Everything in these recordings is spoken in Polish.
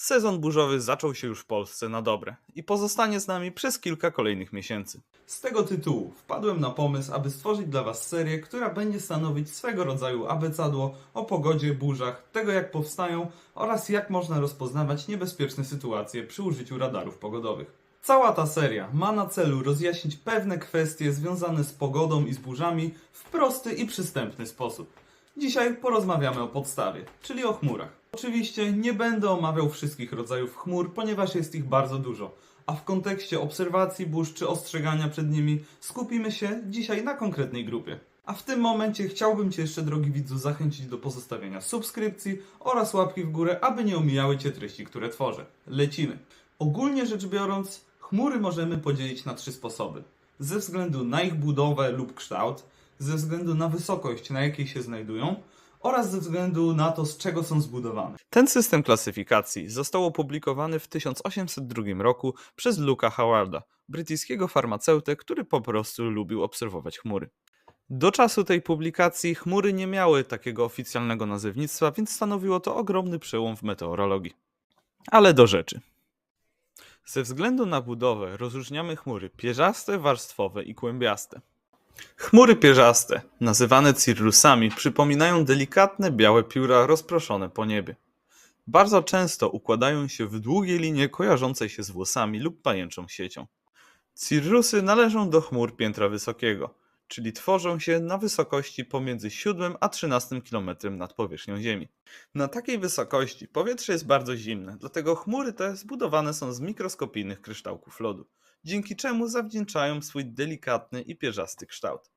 Sezon burzowy zaczął się już w Polsce na dobre i pozostanie z nami przez kilka kolejnych miesięcy. Z tego tytułu wpadłem na pomysł, aby stworzyć dla Was serię, która będzie stanowić swego rodzaju abecadło o pogodzie, burzach, tego jak powstają oraz jak można rozpoznawać niebezpieczne sytuacje przy użyciu radarów pogodowych. Cała ta seria ma na celu rozjaśnić pewne kwestie związane z pogodą i z burzami w prosty i przystępny sposób. Dzisiaj porozmawiamy o podstawie, czyli o chmurach. Oczywiście nie będę omawiał wszystkich rodzajów chmur, ponieważ jest ich bardzo dużo, a w kontekście obserwacji burz czy ostrzegania przed nimi skupimy się dzisiaj na konkretnej grupie. A w tym momencie chciałbym Cię jeszcze, drogi widzu, zachęcić do pozostawienia subskrypcji oraz łapki w górę, aby nie omijały Cię treści, które tworzę. Lecimy. Ogólnie rzecz biorąc, chmury możemy podzielić na trzy sposoby. Ze względu na ich budowę lub kształt, ze względu na wysokość, na jakiej się znajdują oraz ze względu na to, z czego są zbudowane. Ten system klasyfikacji został opublikowany w 1802 roku przez Luka Howarda, brytyjskiego farmaceutę, który po prostu lubił obserwować chmury. Do czasu tej publikacji chmury nie miały takiego oficjalnego nazewnictwa, więc stanowiło to ogromny przełom w meteorologii. Ale do rzeczy. Ze względu na budowę rozróżniamy chmury pierzaste, warstwowe i kłębiaste. Chmury pierzaste, nazywane cirrusami, przypominają delikatne białe pióra rozproszone po niebie. Bardzo często układają się w długie linie kojarzące się z włosami lub pajęczą siecią. Cirrusy należą do chmur piętra wysokiego, czyli tworzą się na wysokości pomiędzy 7 a 13 km nad powierzchnią Ziemi. Na takiej wysokości powietrze jest bardzo zimne, dlatego chmury te zbudowane są z mikroskopijnych kryształków lodu, dzięki czemu zawdzięczają swój delikatny i pierzasty kształt.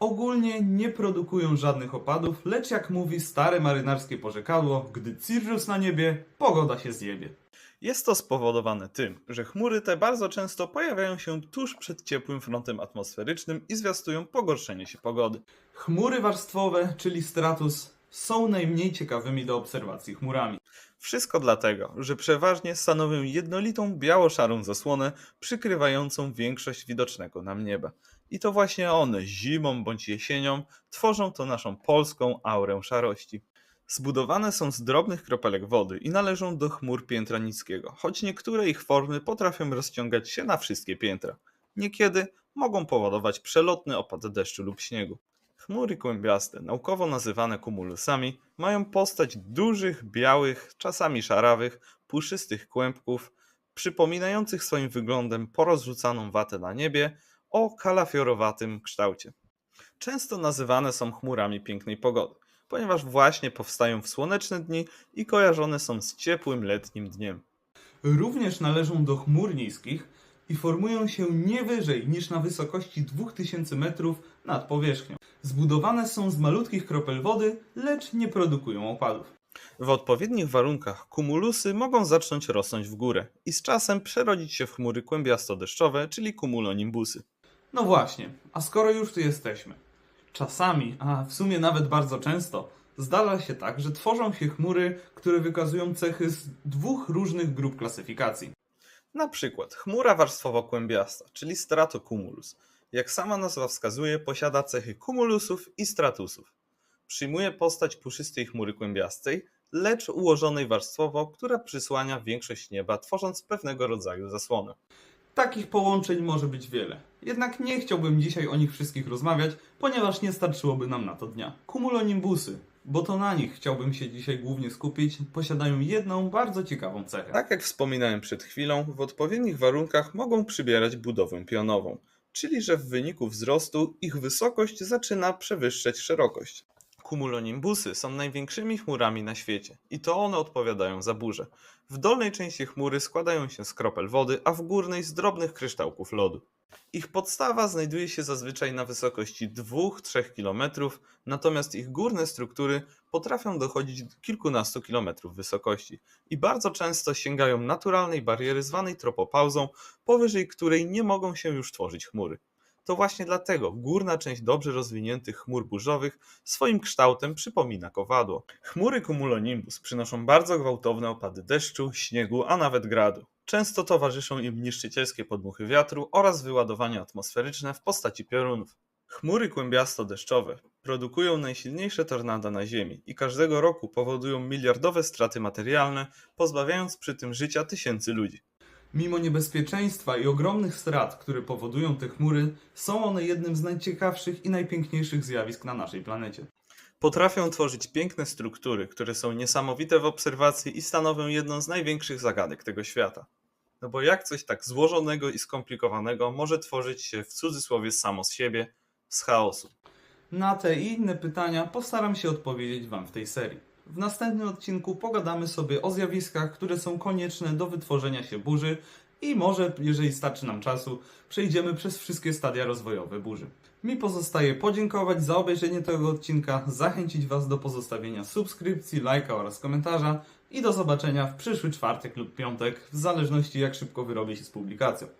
Ogólnie nie produkują żadnych opadów, lecz jak mówi stare marynarskie porzekadło, gdy cirrus na niebie, pogoda się zjebie. Jest to spowodowane tym, że chmury te bardzo często pojawiają się tuż przed ciepłym frontem atmosferycznym i zwiastują pogorszenie się pogody. Chmury warstwowe, czyli stratus, są najmniej ciekawymi do obserwacji chmurami. Wszystko dlatego, że przeważnie stanowią jednolitą biało-szarą zasłonę przykrywającą większość widocznego nam nieba. I to właśnie one zimą bądź jesienią tworzą to naszą polską aurę szarości. Zbudowane są z drobnych kropelek wody i należą do chmur piętra niskiego, choć niektóre ich formy potrafią rozciągać się na wszystkie piętra. Niekiedy mogą powodować przelotny opad deszczu lub śniegu. Chmury kłębiaste, naukowo nazywane kumulusami, mają postać dużych, białych, czasami szarawych, puszystych kłębków, przypominających swoim wyglądem porozrzucaną watę na niebie o kalafiorowatym kształcie. Często nazywane są chmurami pięknej pogody, ponieważ właśnie powstają w słoneczne dni i kojarzone są z ciepłym letnim dniem. Również należą do chmur niskich i formują się nie wyżej niż na wysokości 2000 metrów nad powierzchnią. Zbudowane są z malutkich kropel wody, lecz nie produkują opadów. W odpowiednich warunkach kumulusy mogą zacząć rosnąć w górę i z czasem przerodzić się w chmury kłębiasto-deszczowe, czyli cumulonimbusy. No właśnie, a skoro już tu jesteśmy. Czasami, a w sumie nawet bardzo często, zdarza się tak, że tworzą się chmury, które wykazują cechy z dwóch różnych grup klasyfikacji. Na przykład chmura warstwowo-kłębiasta, czyli stratocumulus. Jak sama nazwa wskazuje, posiada cechy cumulusów i stratusów. Przyjmuje postać puszystej chmury kłębiastej, lecz ułożonej warstwowo, która przysłania większość nieba, tworząc pewnego rodzaju zasłonę. Takich połączeń może być wiele. Jednak nie chciałbym dzisiaj o nich wszystkich rozmawiać, ponieważ nie starczyłoby nam na to dnia. Cumulonimbusy, bo to na nich chciałbym się dzisiaj głównie skupić, posiadają jedną bardzo ciekawą cechę. Tak jak wspominałem przed chwilą, w odpowiednich warunkach mogą przybierać budowę pionową, czyli że w wyniku wzrostu ich wysokość zaczyna przewyższać szerokość. Cumulonimbusy są największymi chmurami na świecie i to one odpowiadają za burze. W dolnej części chmury składają się z kropel wody, a w górnej z drobnych kryształków lodu. Ich podstawa znajduje się zazwyczaj na wysokości 2-3 km, natomiast ich górne struktury potrafią dochodzić do kilkunastu kilometrów wysokości i bardzo często sięgają naturalnej bariery zwanej tropopauzą, powyżej której nie mogą się już tworzyć chmury. To właśnie dlatego górna część dobrze rozwiniętych chmur burzowych swoim kształtem przypomina kowadło. Chmury cumulonimbus przynoszą bardzo gwałtowne opady deszczu, śniegu, a nawet gradu. Często towarzyszą im niszczycielskie podmuchy wiatru oraz wyładowania atmosferyczne w postaci piorunów. Chmury kłębiasto-deszczowe produkują najsilniejsze tornada na Ziemi i każdego roku powodują miliardowe straty materialne, pozbawiając przy tym życia tysięcy ludzi. Mimo niebezpieczeństwa i ogromnych strat, które powodują te chmury, są one jednym z najciekawszych i najpiękniejszych zjawisk na naszej planecie. Potrafią tworzyć piękne struktury, które są niesamowite w obserwacji i stanowią jedną z największych zagadek tego świata. No bo jak coś tak złożonego i skomplikowanego może tworzyć się w cudzysłowie samo z siebie, z chaosu? Na te i inne pytania postaram się odpowiedzieć Wam w tej serii. W następnym odcinku pogadamy sobie o zjawiskach, które są konieczne do wytworzenia się burzy i może, jeżeli starczy nam czasu, przejdziemy przez wszystkie stadia rozwojowe burzy. Mi pozostaje podziękować za obejrzenie tego odcinka, zachęcić Was do pozostawienia subskrypcji, lajka oraz komentarza i do zobaczenia w przyszły czwartek lub piątek, w zależności jak szybko wyrobię się z publikacją.